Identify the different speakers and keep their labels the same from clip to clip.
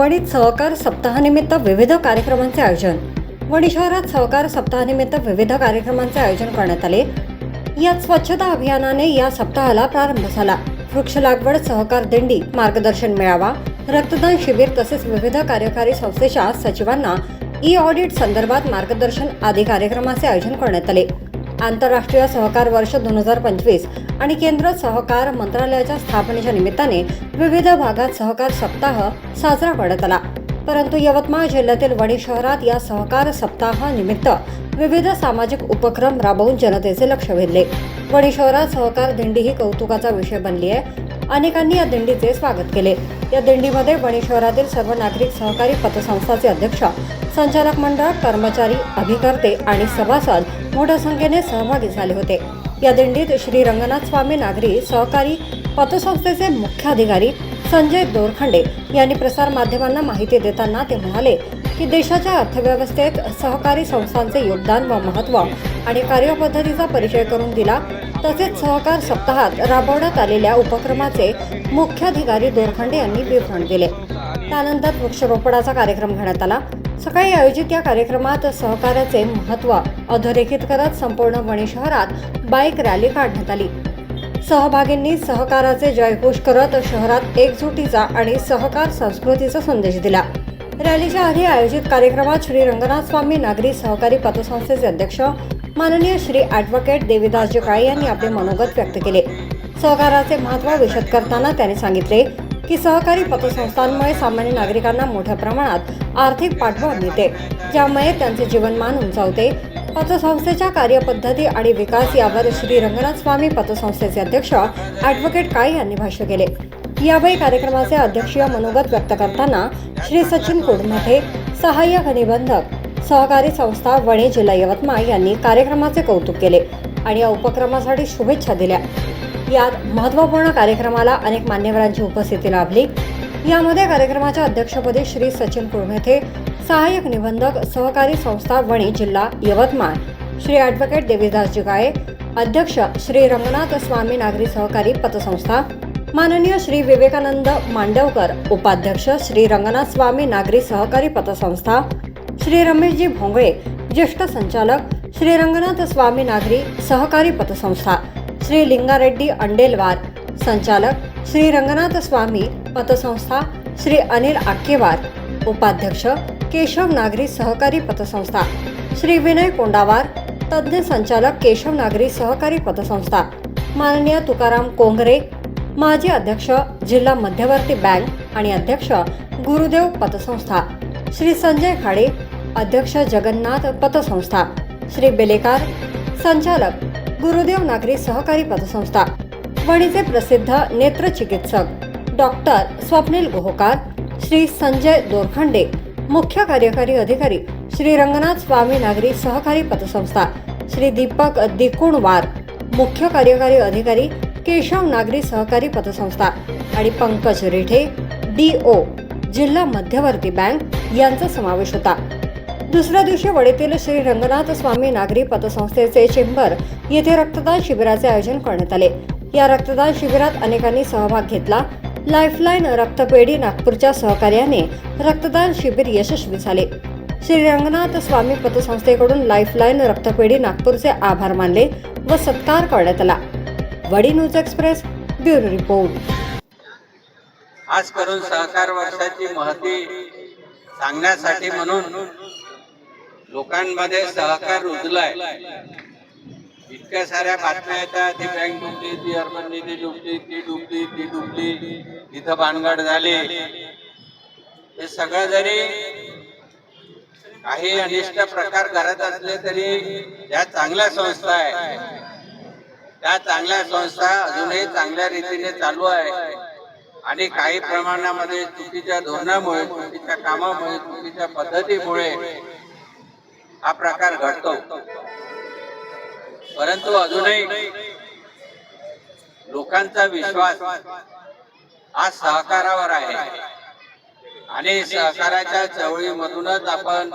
Speaker 1: वणीत सहकार सप्ताहानिमित्त विविध कार्यक्रमांचे आयोजन. वणी शहरात सहकार सप्ताहानिमित्त विविध कार्यक्रमांचे आयोजन करण्यात आले. यात स्वच्छता अभियानाने या सप्ताहाला प्रारंभ झाला. वृक्ष लागवड सहकार दिंडी मार्गदर्शन मेळावा रक्तदान शिबिर तसेच विविध कार्यकारी संस्थेच्या सचिवांना ई ऑडिट संदर्भात मार्गदर्शन आदी कार्यक्रमाचे आयोजन करण्यात आले. आंतरराष्ट्रीय सहकार वर्ष दोन हजार पंचवीस आणि केंद्र सहकार मंत्रालयाच्या स्थापनेच्या निमित्ताने विविध भागात सहकार सप्ताह साजरा करण्यात आला. परंतु यवतमाळ जिल्ह्यातील वणी शहरात या सहकार सप्ताहानिमित्त विविध सामाजिक उपक्रम राबवून जनतेचे लक्ष वेधले. वणी शहरात सहकार दिंडी ही कौतुकाचा विषय बनली आहे. अनेकांनी या दिंडीचे स्वागत केले. या दिंडीमध्ये वणी शहरातील सर्व नागरिक सहकारी पतसंस्थाचे अध्यक्ष संचालक मंडळ कर्मचारी अभिकर्ते आणि सभासद मोठ्या संख्येने सहभागी झाले होते. या दिंडीत श्री रंगनाथ स्वामी नागरी सहकारी पतसंस्थेचे मुख्याधिकारी संजय दोरखंडे यांनी प्रसार माध्यमांना माहिती देताना ते म्हणाले की देशाच्या अर्थव्यवस्थेत सहकारी संस्थांचे योगदान व महत्त्व आणि कार्यपद्धतीचा परिचय करून दिला. तसेच सहकार सप्ताहात राबवण्यात आलेल्या उपक्रमाचे मुख्याधिकारी दोरखंडे यांनी विवरण दिले. त्यानंतर वृक्षरोपणाचा कार्यक्रम घेण्यात आला. सकाळी आयोजित या कार्यक्रमात सहकार्याचे महत्त्व अधोरेखित करत संपूर्ण वणी शहरात बाईक रॅली काढण्यात आली. सहभागींनी सहकाराचे जयघोष करत शहरात एकजुटीचा आणि सहकार संस्कृतीचा संदेश दिला. रॅलीच्या आधी आयोजित कार्यक्रमात श्री रंगनाथ स्वामी नागरी सहकारी पतसंस्थेचे अध्यक्ष माननीय श्री ॲडव्होकेट देवीदासजी काळे यांनी आपले मनोगत व्यक्त केले. सहकाराचे महत्त्व विशद करताना त्यांनी सांगितले की सहकारी पतसंस्थांमुळे सामान्य नागरिकांना मोठ्या प्रमाणात आर्थिक पाठबळ मिळते ज्यामुळे त्यांचे जीवनमान उंचावते. पतसंस्थेच्या कार्यपद्धती आणि विकास यावर श्री रंगनाथ स्वामी पतसंस्थेचे अध्यक्ष ॲडव्होकेट काळे यांनी भाष्य केले. यावेळी कार्यक्रमाचे अध्यक्षीय मनोगत व्यक्त करताना श्री सचिन कुडमथे सहाय्यक निबंधक सहकारी संस्था वणे जिल्हा यवतमाळ यांनी कार्यक्रमाचे कौतुक केले आणि या उपक्रमासाठी शुभेच्छा दिल्या. यात महत्त्वपूर्ण कार्यक्रमाला अनेक मान्यवरांची उपस्थिती लाभली. यामध्ये कार्यक्रमाच्या अध्यक्षपदी श्री सचिन कुळमेथे सहाय्यक निबंधक सहकारी संस्था वणी जिल्हा यवतमाळ श्री ॲडव्होकेट देवीदास जिगाळे अध्यक्ष श्री रंगनाथ स्वामी नागरी सहकारी पतसंस्था माननीय श्री विवेकानंद मांडवकर उपाध्यक्ष श्री रंगनाथ स्वामी नागरी सहकारी पतसंस्था श्री रमेशजी भोंगळे ज्येष्ठ संचालक श्री रंगनाथ स्वामी नागरी सहकारी पतसंस्था श्री लिंगारेड्डी अंडेलवार संचालक श्री रंगनाथ स्वामी पतसंस्था श्री अनिल आक्केवार उपाध्यक्ष केशव नागरी सहकारी पतसंस्था श्री विनय कोंडावार तज्ज्ञ संचालक केशव नागरी सहकारी पतसंस्था माननीय तुकाराम कोंगरे माजी अध्यक्ष जिल्हा मध्यवर्ती बँक आणि अध्यक्ष गुरुदेव पतसंस्था श्री संजय खाडे अध्यक्ष जगन्नाथ पतसंस्था. श्री बेलेकार संचालक गुरुदेव नागरी सहकारी पतसंस्था. वणीचे प्रसिद्ध नेत्रचिकित्सक डॉक्टर स्वप्नील गोहोकार श्री संजय दोरखंडे मुख्य कार्यकारी अधिकारी श्री रंगनाथ स्वामी नागरी सहकारी पतसंस्था. श्री दीपक दिकुणवार मुख्य कार्यकारी अधिकारी केशव नागरी सहकारी पतसंस्था. आणि पंकज रेठे डी ओ जिल्हा मध्यवर्ती बँक यांचा समावेश होता. दुसऱ्या दिवशी वडीतील श्री रंगनाथ स्वामी नागरी पतसंस्थेचे चेंबर येथे रक्तदान शिबिराचे आयोजन करण्यात आले. या रक्तदान शिबिरात अनेकांनी सहभाग घेतला. लाईफलाईन रक्तपेढी नागपूरच्या सहकार्याने रक्तदान शिबिर यशस्वी झाले. श्री रंगनाथ स्वामी पतसंस्थेकडून लाईफलाईन रक्तपेढी नागपूरचे आभार मानले व सत्कार करण्यात आला. वडी न्यूज एक्सप्रेस ब्युरो रिपोर्ट.
Speaker 2: आज करून सहकार वर्षाची महती सांगण्यासाठी म्हणून लोकांमध्ये सहकार रुजलाय. इतक्या साऱ्या बातम्या येतात ती बँक डुबली ती अर्बन निधी डुबली ती डुबली ती डुबली तिथं भानगड झाली. हे सगळं जरी काही अनिष्ट प्रकार घडत असले तरी या चांगल्या संस्था आहे त्या चांगल्या संस्था अजूनही चांगल्या रीतीने चालू आहे. आणि काही प्रमाणामध्ये चुकीच्या धोरणामुळे चुकीच्या कामामुळे चुकीच्या पद्धतीमुळे हा प्रकार घडतो. परंतु अजूनही लोकांचा विश्वास हा सहकारावर आहे. आणि सहकाराच्या चळवळीमधूनच आपण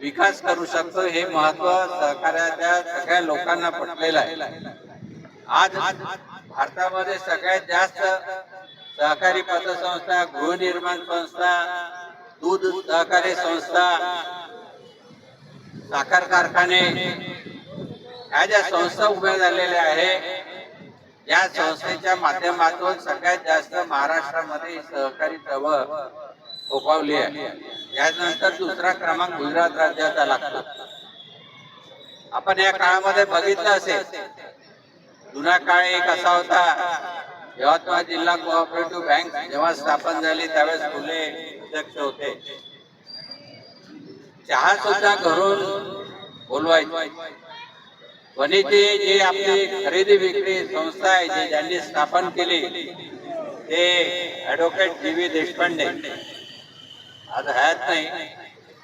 Speaker 2: विकास करू शकतो हे महत्त्व सहकार्याच्या सगळ्या लोकांना पटलेलं आहे. आज भारतामध्ये सगळ्यात जास्त सहकारी पतसंस्था गृहनिर्माण संस्था दूध सहकारी संस्था साखर कारखाने ह्या ज्या संस्था उभ्या झालेल्या आहे या संस्थेच्या माध्यमातून सगळ्यात जास्त महाराष्ट्रामध्ये सहकारी चळवळ फोफावली आहे. यानंतर दुसरा क्रमांक गुजरात राज्याचा लागतो. आपण या काळामध्ये बघितलं असेल जुना काळ एक असा होता यवतमाळ जिल्हा कोऑपरेटिव्ह बँक जेव्हा स्थापन झाली त्यावेळेस फुले अध्यक्ष होते. चहा सुद्धा घरून बोलवायचे. वनिती जे आपली खरेदी विक्री संस्था आहे जी ज्यांनी स्थापन केली ते ऍडव्होकेट जी व्ही देशपांडे. आज हयात नाही.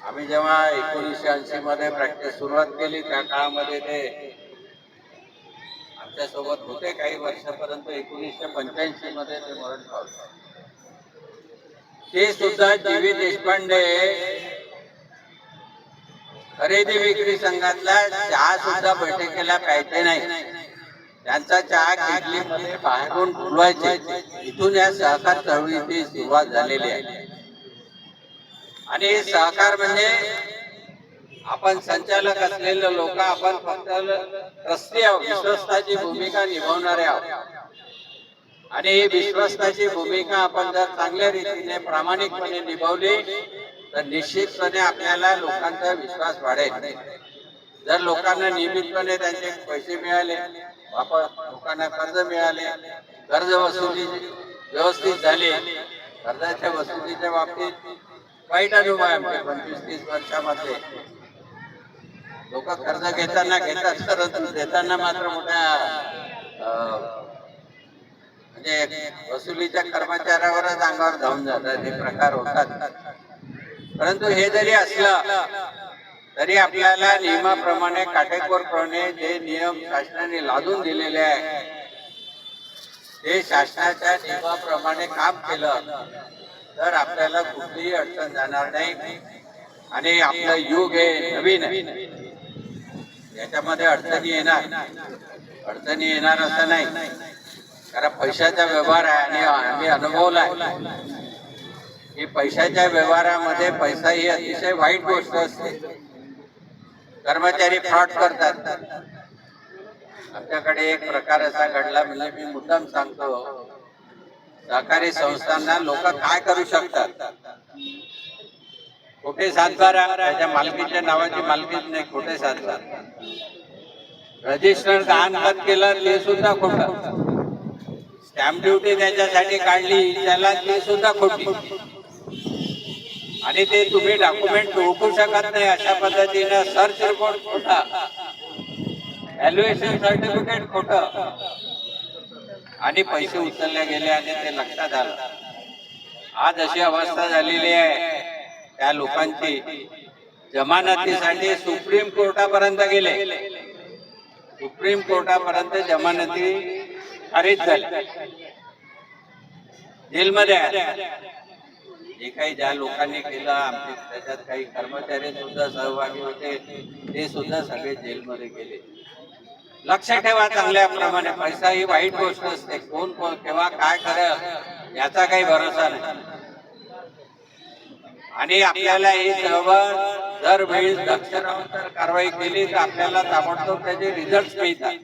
Speaker 2: आम्ही जेव्हा एकोणीसशे ऐंशी मध्ये प्रॅक्टिस सुरुवात केली त्या काळामध्ये ते आमच्यासोबत होते काही वर्षापर्यंत एकोणीसशे पंच्याऐंशी मध्ये ते मरण पावले. ते सुद्धा जी व्ही देशपांडे खरेदी विक्री संघातला चहा सुद्धा बैठकीला प्यायचे नाही. त्यांचा चहा किटलीमध्ये बाहेरून बोलवायचे इथून या सहकार चळवळीची सुरुवात झालेली आहे. आणि हे सहकार म्हणजे आपण संचालक असलेले लोक आपण फक्त रस्ते आहोत विश्वस्ताची भूमिका निभावणारे आहोत. आणि विश्वस्ताची भूमिका आपण जर चांगल्या रीतीने प्रामाणिकपणे निभावली तर निश्चितपणे आपल्याला लोकांचा विश्वास वाढेल. जर लोकांना नियमितपणे त्यांचे पैसे मिळाले वापर लोकांना कर्ज मिळाले कर्ज वसुली व्यवस्थित झाली कर्जाच्या वसुलीच्या बाबतीत वाईट अनुभव आहे आमचे पंचवीस तीस वर्षामध्ये. लोक कर्ज घेताना घेतात परंतु देताना मात्र मोठ्या म्हणजे वसुलीच्या कर्मचाऱ्यावरच अंगावर धावून जातात हे प्रकार होतात. परंतु हे जरी असलं तरी आपल्याला नियमाप्रमाणे काटेकोरपणे जे नियम शासनाने लादून दिलेले आहे ते शासनाच्या नियमाप्रमाणे काम केलं तर आपल्याला कुठलीही अडचण जाणार नाही. आणि आपलं युग हे नवीन याच्यामध्ये अडचणी येणार. अडचणी येणार असं नाही. कारण पैशाचा व्यवहार आहे आणि आम्ही अनुभवलाय. की पैशाच्या व्यवहारामध्ये पैसा ही अतिशय वाईट गोष्ट असते. कर्मचारी फ्रॉड करतात. आमच्याकडे एक प्रकार असा घडला म्हणजे मी मुद्दाम सांगतो. सहकारी संस्थांना लोक काय करू शकतात? खोटे सातबारा त्याच्या मालकीच्या नावाची मालकीच नाही खोटे सातबार. रजिस्टर गहाणखत केलं ते सुद्धा खोट. स्टॅम्प ड्युटी त्याच्यासाठी काढली त्याला ती सुद्धा खोटी. आणि ते तुम्ही डॉक्युमेंट ओळखू शकत नाही अशा पद्धतीनं सर्च रिपोर्ट खोटा. व्हॅल्युएशन सर्टिफिकेट खोट. आणि पैसे उचलले गेले आणि ते लक्षात आलं. आज अशी अवस्था झालेली आहे. त्या लोकांची जमानतीसाठी सुप्रीम कोर्टापर्यंत गेले. सुप्रीम कोर्टापर्यंत जमानती खारिज झाली. जेलमध्ये आहे. जे काही ज्या लोकांनी केलं आमचे त्याच्यात काही कर्मचारी सुद्धा सहभागी होते ते सुद्धा सगळे जेलमध्ये गेले. लक्ष ठेवा चांगल्या प्रमाणे पैसा ही वाईट गोष्ट असते. कोण कोण केव्हा काय करेल याचा काही भरोसा नाही. आणि आपल्याला ही चळवळ दर वेळी दक्ष राहून जर कारवाई केली तर आपल्याला ताबडतोब त्याचे रिझल्ट मिळतात.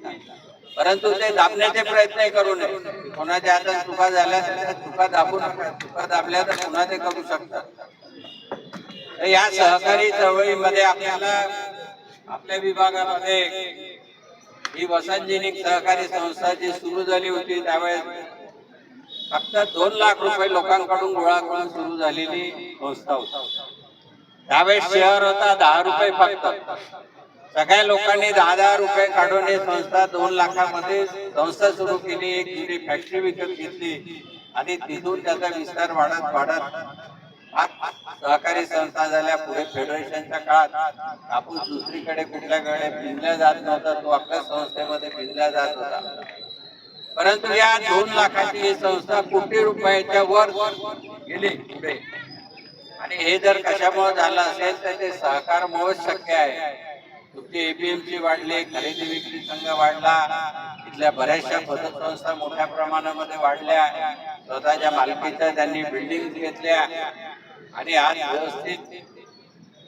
Speaker 2: परंतु ते दाबण्याचे प्रयत्न करू नये. कोणाच्या हातात चुका झाल्या तर चुका दाबू नका. चुका दाबल्या तर पुन्हा ते करू शकतात. या सहकारी चळवळीमध्ये आपल्याला आपल्या विभागामध्ये ही वसंतजेनिक सहकारी संस्था जी सुरू झाली होती त्यावेळेस फक्त दोन लाख रुपये लोकांकडून गोळा करून सुरू झालेली संस्था होती. त्यावेळेस शेअर होता दहा रुपये फक्त. सगळ्या लोकांनी दहा दहा रुपये काढून ही संस्था दोन लाखामध्ये संस्था सुरू केली एक जुनी फॅक्टरी विकत घेतली. आणि तिथून त्याचा विस्तार वाढत वाढत सहकारी संस्था झाल्या. पुढे फेडरेशनच्या काळात कापूस दुसरीकडे कुठल्याकडे भिजल्या जात नव्हता तो आपल्या संस्थेमध्ये भिजल्या जात होता. परंतु या दोन लाखाची ही संस्था कोटी रुपयाच्या वर गेली पुढे. आणि हे जर कशामुळे झालं असेल तर ते सहकारमुळे शक्य आहे. तुमची एपीएमसी वाढले खरेदी विक्री संघ वाढला. इथल्या बऱ्याचशा पतसंस्था मोठ्या प्रमाणामध्ये वाढल्या. स्वतःच्या मालकीच्या त्यांनी बिल्डिंग घेतल्या. आणि आज व्यवस्थित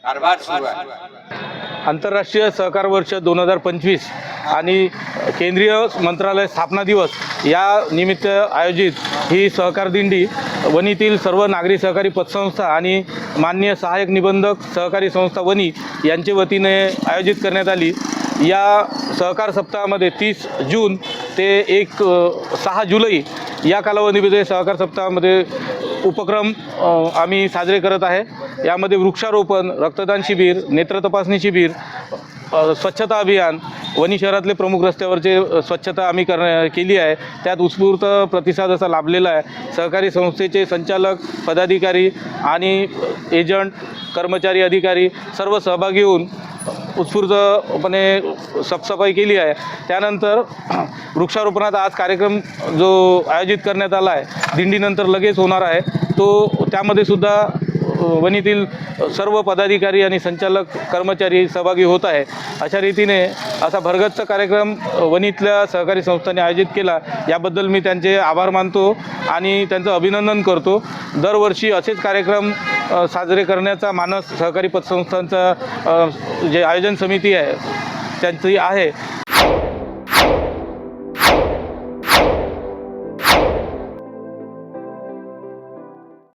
Speaker 2: कारभार सुरू आहे.
Speaker 3: आंतरराष्ट्रीय सहकार वर्ष दोन हजार पंचवीस आणि केंद्रीय मंत्रालय स्थापना दिवस या निमित्त आयोजित ही सहकार दिंडी वनीतील सर्व नागरी सहकारी पतसंस्था आणि मान्य सहाय्यक निबंधक सहकारी संस्था वनी यांच्या वतीने आयोजित करण्यात आली. या सहकार सप्ताहामध्ये तीस जून ते एक सहा जुलै या कालावधीमध्ये सहकार सप्ताहामध्ये उपक्रम आम्ही साजरे करत आहे. यामध्ये वृक्षारोपण रक्तदान शिबिर नेत्र तपासणी शिबिर स्वच्छता अभियान वणी शहरातले प्रमुख रस्त्यावरचे स्वच्छता आम्ही कर केली आहे. त्यात उत्स्फूर्त प्रतिसाद असा लाभलेला आहे. सहकारी संस्थेचे संचालक पदाधिकारी आणि एजंट कर्मचारी अधिकारी सर्व सहभागी होऊन उत्स्फूर्तपणे साफसफाई केली आहे. त्यानंतर वृक्षारोपणाचा आज कार्यक्रम जो आयोजित करण्यात आला आहे दिंडीनंतर लगेच होणार आहे. तो त्यामध्ये सुद्धा वणीतील सर्व पदाधिकारी आणि संचालक कर्मचारी सहभागी होत आहे. अशा रीतीने असा भरगच्च कार्यक्रम वणीतल्या सहकारी संस्थांनी आयोजित केला. याबद्दल मी त्यांचे आभार मानतो आणि त्यांचं अभिनंदन करतो. दरवर्षी असेच कार्यक्रम साजरे करण्याचा मानस सहकारी पतसंस्थांचा जे आयोजन समिती आहे त्यांची आहे.